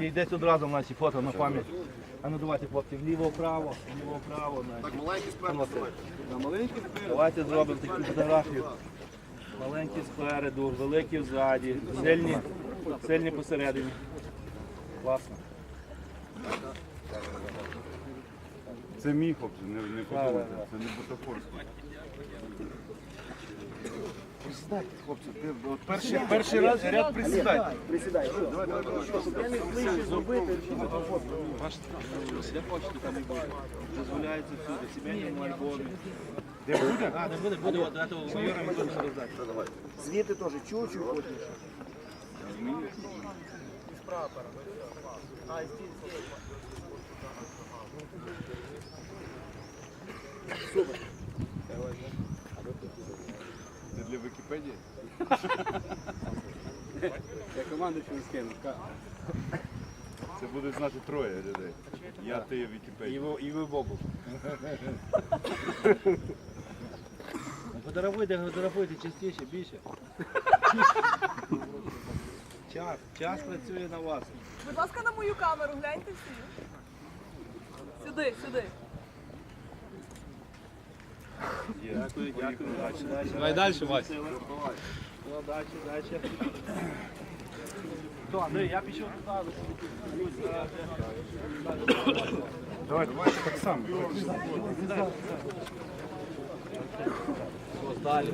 І десь одразу в наші фото на пам'ять. А ну давайте, хлопці, вліво-вправо, вліво-вправо. Так, маленький спереду. На маленький спереду. Давайте зробимо таку фотографію. Маленький спереду, великий ззаді, сильні, сильні посередині. Класно. Це мій хлопці, не, не подумайте, це не бутафорський. Присідайте, хлопці, от перший, перший раз ряд присідайте. Присідай. Я не ближче зробити. Де хочете, там і буде. Дозволяється всюди. Сімейному альбомі. Де буде? А, не буде, буде, от этого майора ми будемо роздати. Звідти теж чуть-чуть плотніше. Це для Вікіпедії? Я команду ще не скину. Це будуть знати троє людей. Я, ти і Вікіпедія. І ви Богу. Фотографуйте, фотографуйте частіше, більше. Час, час працює на вас. Будь ласка, на мою камеру, гляньте всі. Сюди, сюди. Дякую, дякую. Давай далі, Вася. Ну, дальше, дальше. Я пішов туди. Давай, Вася, так само. Далі.